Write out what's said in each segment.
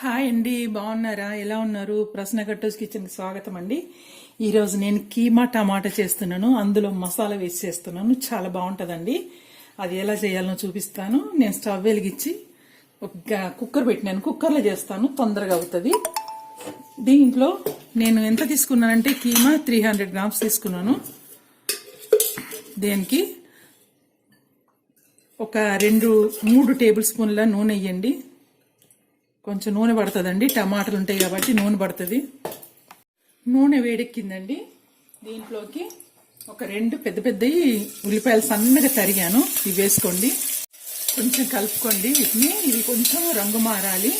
Hi అండి బాగున్నారా? ఎలా ఉన్నారు? ప్రశ్న కట్టోస్ కిచెన్ స్వాగతం అండి. ఈరోజు నేను కీమా టమాటా చేస్తున్నాను. అందులో మసాలా వేసి చేస్తున్నాను. చాలా బాగుంటుందండి. అది ఎలా చేయాలనో చూపిస్తాను. నేను స్టవ్ వెలిగించి ఒక కుక్కర్ పెట్టినాను. కుక్కర్లో చేస్తాను. తొందరగా అవుతుంది. దీంట్లో నేను ఎంత తీసుకున్నానంటే కీమా త్రీ హండ్రెడ్ గ్రామ్స్ తీసుకున్నాను. దేనికి ఒక రెండు మూడు టేబుల్ స్పూన్ల నూనె వేయండి కొంచెం నూనె పడుతుందండి. టమాటాలు ఉంటాయి కాబట్టి నూనె పడుతుంది. నూనె వేడెక్కిందండి. దీంట్లోకి ఒక రెండు పెద్ద పెద్దవి ఉల్లిపాయలు సన్నగా తరిగాను. ఇవి వేసుకోండి. కొంచెం కలుపుకోండి. వీటిని ఇవి కొంచెం రంగు మారాలి.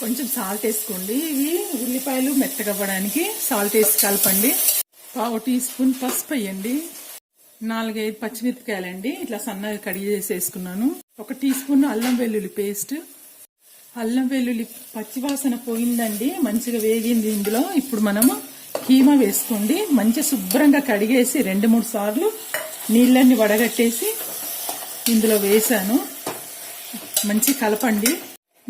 కొంచెం సాల్ట్ వేసుకోండి. ఇవి ఉల్లిపాయలు మెత్తగవ్వడానికి సాల్ట్ వేసి కలపండి. పావు టీ స్పూన్ పసుపు వేయండి. నాలుగైదు పచ్చిమిరపకాయలండి. ఇట్లా సన్నగా కడిగి చేసి వేసుకున్నాను ఒక టీ స్పూన్ అల్లం వెల్లుల్లి పేస్ట్. అల్లం వెల్లుల్లి పచ్చివాసన పోయిందండి మంచిగా వేగింది ఇందులో. ఇప్పుడు మనము కీమా వేసుకోండి. మంచి శుభ్రంగా కడిగేసి రెండు మూడు సార్లు నీళ్ళన్ని వడగట్టేసి ఇందులో వేసాను మంచి కలపండి.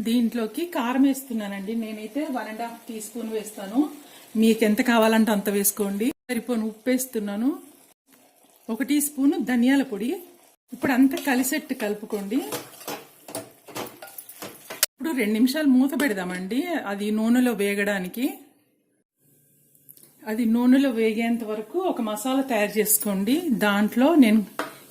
దీంట్లోకి కారం వేస్తున్నానండి. నేనైతే one and half teaspoon వేస్తాను. మీకు ఎంత కావాలంటే అంత వేసుకోండి. సరిపోను ఉప్పు వేస్తున్నాను. ఒక టీ స్పూన్ ధనియాల పొడి. ఇప్పుడు అంతా కలిసెట్టు కలుపుకోండి. ఇప్పుడు రెండు నిమిషాలు మూత పెడదామండి. అది నూనెలో వేగడానికి. అది నూనెలో వేగేంత వరకు ఒక మసాలా తయారు చేసుకోండి. దాంట్లో నేను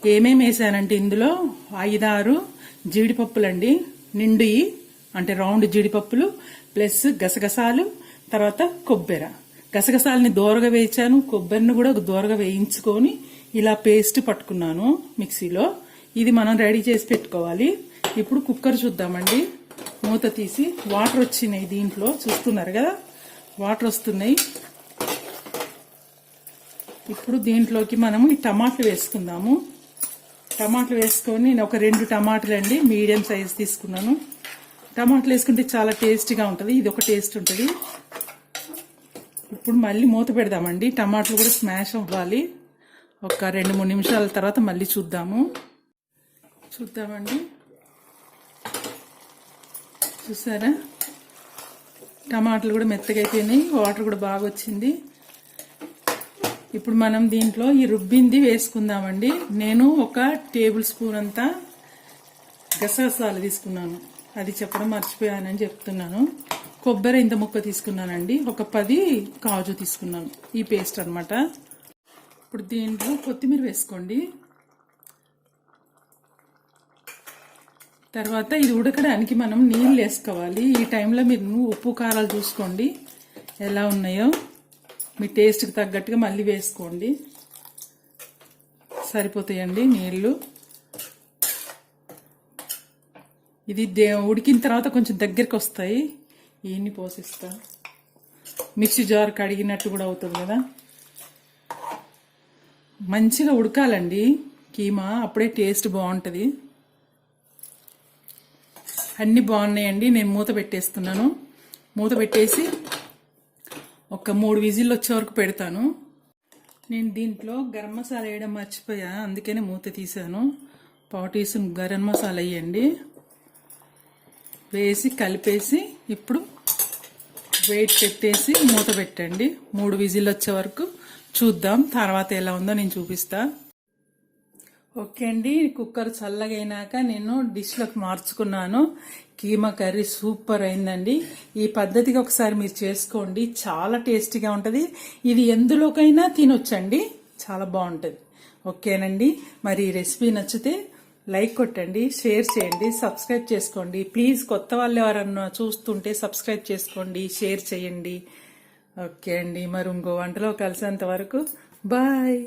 ఏమేమి వేసానంటే ఇందులో ఐదారు జీడిపప్పులండి నిండుయి అంటే రౌండ్ జీడిపప్పులు ప్లస్ గసగసాలు తర్వాత కొబ్బెర. గసగసాలని దూరగా వేయించాను. కొబ్బరిని కూడా దూరగా వేయించుకొని ఇలా పేస్ట్ పట్టుకున్నాను మిక్సీలో. ఇది మనం రెడీ చేసి పెట్టుకోవాలి. ఇప్పుడు కుక్కర్ చూద్దామండి. మూత తీసి వాటర్ వచ్చినాయి దీంట్లో చూస్తున్నారు కదా? వాటర్ వస్తున్నాయి. ఇప్పుడు దీంట్లోకి మనము ఈ టమాటాలు వేసుకుందాము. టమాటాలు వేసుకొని నేను ఒక రెండు టమాటాలు అండి మీడియం సైజ్ తీసుకున్నాను. టమాటాలు వేసుకుంటే చాలా టేస్టీగా ఉంటుంది ఇది ఒక టేస్ట్ ఉంటుంది. ఇప్పుడు మళ్ళీ మూత పెడదామండి టమాటాలు కూడా స్మాష్ అవ్వాలి. ఒక రెండు మూడు నిమిషాల తర్వాత మళ్ళీ చూద్దాము. చూద్దామండి. చూసారా? టమాటాలు కూడా మెత్తగా అయిపోయినాయి వాటర్ కూడా బాగా వచ్చింది. ఇప్పుడు మనం దీంట్లో ఈ రుబ్బింది వేసుకుందామండి. నేను ఒక టేబుల్ స్పూన్ అంతా గసగసాలు తీసుకున్నాను. అది చెప్పడం మర్చిపోయానని చెప్తున్నాను. కొబ్బరి ఇంత ముక్క తీసుకున్నానండి. ఒక పది కాజు తీసుకున్నాను. ఈ పేస్ట్ అన్నమాట. ఇప్పుడు దీంట్లో కొత్తిమీర వేసుకోండి. తర్వాత ఇది ఉడకడానికి మనం నీళ్ళు వేసుకోవాలి. ఈ టైంలో మీరు ఉప్పు కారాలు చూసుకోండి. ఎలా ఉన్నాయో. మీ టేస్ట్కి తగ్గట్టుగా మళ్ళీ వేసుకోండి. సరిపోతాయండి నీళ్ళు. ఇది దే ఉడికిన తర్వాత కొంచెం దగ్గరికి వస్తాయి. ఇవన్నీ పోసిస్తా. మిక్సీ జార్ కడిగినట్టు కూడా అవుతుంది కదా. మంచిగా ఉడకాలండి. కీమా అప్పుడే టేస్ట్ బాగుంటుంది. అన్నీ బాగున్నాయండి. నేను మూత పెట్టేస్తున్నాను. మూత పెట్టేసి ఒక మూడు విజిల్లు వచ్చే వరకు పెడతాను. నేను దీంట్లో గరం మసాలా వేయడం మర్చిపోయా. అందుకనే మూత తీసాను పావు టీ స్పూన్ గరం మసాలా వేయండి. వేసి కలిపేసి ఇప్పుడు వెయిట్ పెట్టేసి మూత పెట్టండి. మూడు విజిల్ వచ్చే వరకు చూద్దాం. తర్వాత ఎలా ఉందో నేను చూపిస్తాను ఓకే అండి కుక్కర్ చల్లగైనాక నేను డిష్లోకి మార్చుకున్నాను. కీమా కర్రీ సూపర్ అయిందండి. ఈ పద్ధతిగా ఒకసారి మీరు చేసుకోండి. చాలా టేస్టీగా ఉంటుంది. ఇది ఎందులోకైనా తినొచ్చండి. చాలా బాగుంటుంది. ఓకేనండి. మరి ఈ రెసిపీ నచ్చితే లైక్ కొట్టండి షేర్ చేయండి సబ్స్క్రైబ్ చేసుకోండి. ప్లీజ్ కొత్త వాళ్ళు ఎవరన్నా చూస్తుంటే సబ్స్క్రైబ్ చేసుకోండి షేర్ చేయండి. ఓకే అండి. మరి ఇంకో వంటలో కలిసేంత వరకు బాయ్.